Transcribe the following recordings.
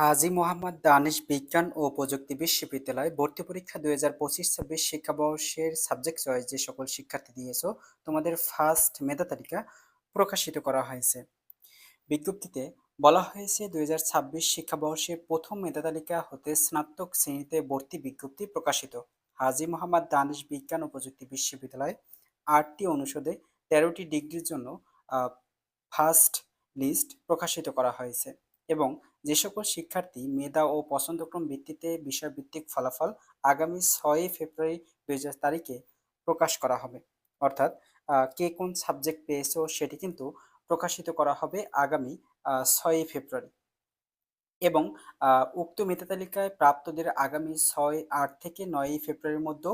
হাজী মোহাম্মদ দানিশ বিজ্ঞান ও প্রযুক্তি বিশ্ববিদ্যালয় ভর্তি পরীক্ষা দুই হাজার পঁচিশ ছাব্বিশ শিক্ষাবর্ষের সাবজেক্ট চয়েস যে সকল শিক্ষার্থী দিয়েছ, তোমাদের ফার্স্ট মেধা তালিকা প্রকাশিত করা হয়েছে। বিজ্ঞপ্তিতে বলা হয়েছে, দুই হাজার ছাব্বিশ শিক্ষাবর্ষে প্রথম মেধা তালিকা হতে স্নাতক শ্রেণীতে ভর্তি বিজ্ঞপ্তি প্রকাশিত। হাজী মোহাম্মদ দানিশ বিজ্ঞান ও প্রযুক্তি বিশ্ববিদ্যালয় আটটি অনুষদে তেরোটি ডিগ্রির জন্য ফার্স্ট লিস্ট প্রকাশিত করা হয়েছে। এবং যে সকল শিক্ষার্থী মেধা ও পছন্দক্রম ভিত্তিতে বিষয়ভিত্তিক ফলাফল আগামী ছয়ই ফেব্রুয়ারি দুই হাজার তারিখে প্রকাশ করা হবে। অর্থাৎ কে কোন সাবজেক্ট পেয়েছ সেটি কিন্তু প্রকাশিত করা হবে আগামী ছয়ই ফেব্রুয়ারি। এবং উক্ত মেধা তালিকায় প্রাপ্তদের আগামী ছয় আট থেকে নয়ই ফেব্রুয়ারির মধ্যে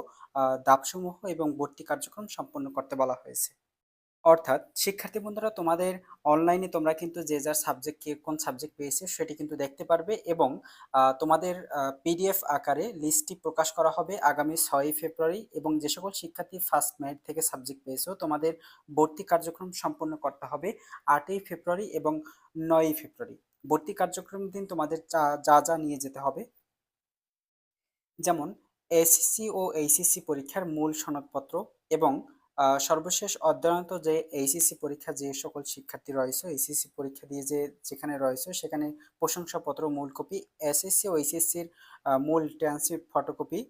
দাবসমূহ এবং ভর্তি কার্যক্রম সম্পন্ন করতে বলা হয়েছে। অর্থাৎ শিক্ষার্থী বন্ধুরা, তোমাদের অনলাইনে তোমরা কিন্তু যে যার সাবজেক্ট কে কোন সাবজেক্ট পেয়েছে সেটি কিন্তু দেখতে পারবে এবং তোমাদের পিডিএফ আকারে লিস্টটি প্রকাশ করা হবে আগামী ছয়ই ফেব্রুয়ারি এবং যে সকল শিক্ষার্থী ফার্স্ট মেরিট থেকে সাবজেক্ট পেয়েছ, তোমাদের ভর্তি কার্যক্রম সম্পন্ন করতে হবে আটই ফেব্রুয়ারি এবং নয়ই ফেব্রুয়ারি। ভর্তি কার্যক্রম দিন তোমাদের যা যা নিয়ে যেতে হবে। যেমন এসিসি ও এইচএসসি পরীক্ষার মূল সনদপত্র এবং সর্বশেষ অধ্যয়নত যে এইচএসসি পরীক্ষা যে সকল শিক্ষার্থী রয়েছে এইচএসসি পরীক্ষা দিয়ে যে যেখানে রয়েছে, সেখানে প্রশংসাপত্র, মূল কপি এসএসসি ও এইচএসসির মূল ট্রান্সক্রিপ্ট ফটোকপি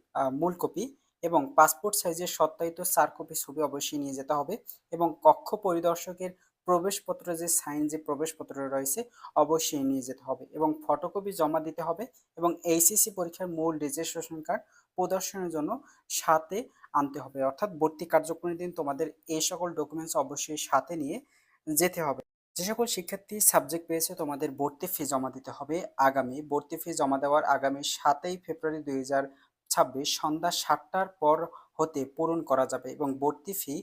মূল কপি এবং পাসপোর্ট সাইজের সত্যায়িত চার কপি ছবি অবশ্যই নিয়ে যেতে হবে এবং কক্ষ পরিদর্শকের প্রবেশপত্র যে সাইন যে প্রবেশপত্র রয়েছে অবশ্যই নিয়ে যেতে হবে এবং ফটোকপি জমা দিতে হবে এবং এইচএসসি পরীক্ষার মূল রেজিস্ট্রেশন কার্ড প্রদর্শনের জন্য সাথে আনতে হবে। অর্থাৎ ভর্তি কার্যক্রমের দিন তোমাদের এই সকল ডকুমেন্টস অবশ্যই সাথে নিয়ে যেতে হবে। যে সকল শিক্ষার্থী সাবজেক্ট পেয়েছে তোমাদের ভর্তি ফি জমা দিতে হবে আগামী। ভর্তি ফি জমা দেওয়ার আগামী সাতই ফেব্রুয়ারি দুই হাজার ছাব্বিশ সন্ধ্যা সাতটার পর হতে পূরণ করা যাবে এবং ভর্তি ফি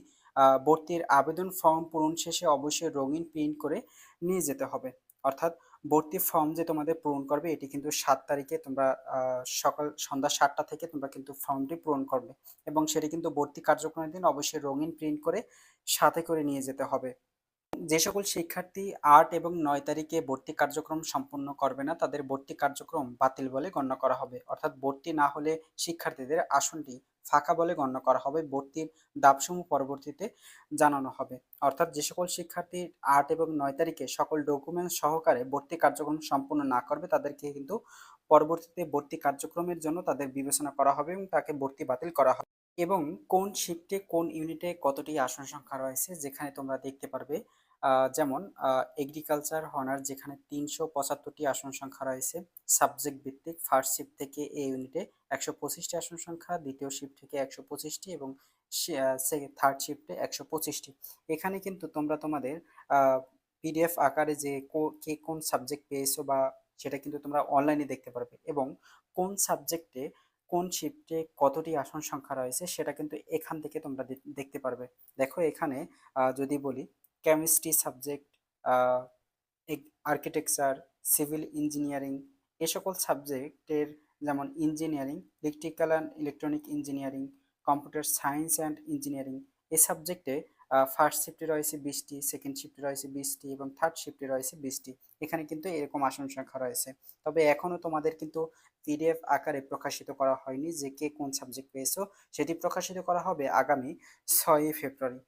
ভর্তির আবেদন ফর্ম পূরণ শেষে অবশ্যই রঙিন প্রিন্ট করে নিয়ে যেতে হবে। অর্থাৎ ভর্তি ফর্ম যে তোমাদের পূরণ করবে, এটি কিন্তু সাত তারিখে তোমরা সকাল সন্ধ্যা সাতটা থেকে তোমরা কিন্তু ফর্মটি পূরণ করবে। এবং সেটি কিন্তু ভর্তি কার্যক্রমের দিন অবশ্যই রঙিন প্রিন্ট করে সাথে করে নিয়ে যেতে হবে। যে সকল শিক্ষার্থী আট এবং নয় তারিখে ভর্তি কার্যক্রম সম্পন্ন করবে না, তাদের ভর্তি কার্যক্রম বাতিল বলে গণ্য করা হবে। অর্থাৎ ভর্তি না হলে শিক্ষার্থীদের আসনটি ফাঁকা বলে গণ্য করা হবে। ভর্তির দাবসমূহ পরবর্তীতে জানানো হবে। অর্থাৎ যে সকল শিক্ষার্থী আট এবং নয় তারিখে সকল ডকুমেন্ট সহকারে ভর্তি কার্যক্রম সম্পূর্ণ না করবে, তাদেরকে কিন্তু পরবর্তীতে ভর্তি কার্যক্রমের জন্য তাদের বিবেচনা করা হবে এবং তাকে ভর্তি বাতিল করা হবে। এবং কোন শিফটে কোন ইউনিটে কতটি আসন সংখ্যা রয়েছে, যেখানে তোমরা দেখতে পারবে যেমন এগ্রিকালচার হনার যেখানে তিনশো পঁচাত্তরটি আসন সংখ্যা রয়েছে সাবজেক্ট ভিত্তিক ফার্স্ট শিফট থেকে এই ইউনিটে একশো পঁচিশটি আসন সংখ্যা, দ্বিতীয় শিফট থেকে একশো পঁচিশটি এবং থার্ড শিফটে একশো পঁচিশটি। এখানে কিন্তু তোমরা তোমাদের পিডিএফ আকারে যে কে কোন সাবজেক্ট পেয়েছ বা সেটা কিন্তু তোমরা অনলাইনে দেখতে পারবে এবং কোন সাবজেক্টে কোন শিফটে কতটি আসন সংখ্যা রয়েছে সেটা কিন্তু এখান থেকে তোমরা দেখতে পারবে। দেখো এখানে যদি বলি chemistry subject architecture civil engineering এ সকল সাবজেক্টের যেমন engineering electrical and electronic engineering computer science and engineering এই সাবজেক্টে ফার্স্ট শিফটে রয়েছে বিশটি সেকেন্ড শিফটে রয়েছে বিশটি এবং থার্ড শিফটে রয়েছে বিশটি এখানে কিন্তু এরকম আসন সংখ্যা রয়েছে। তবে এখনও তোমাদের কিন্তু পিডিএফ আকারে প্রকাশিত করা হয়নি যে কে কোন সাবজেক্ট পেয়েছ। সেটি প্রকাশিত করা হবে আগামী ছয়ই ফেব্রুয়ারি।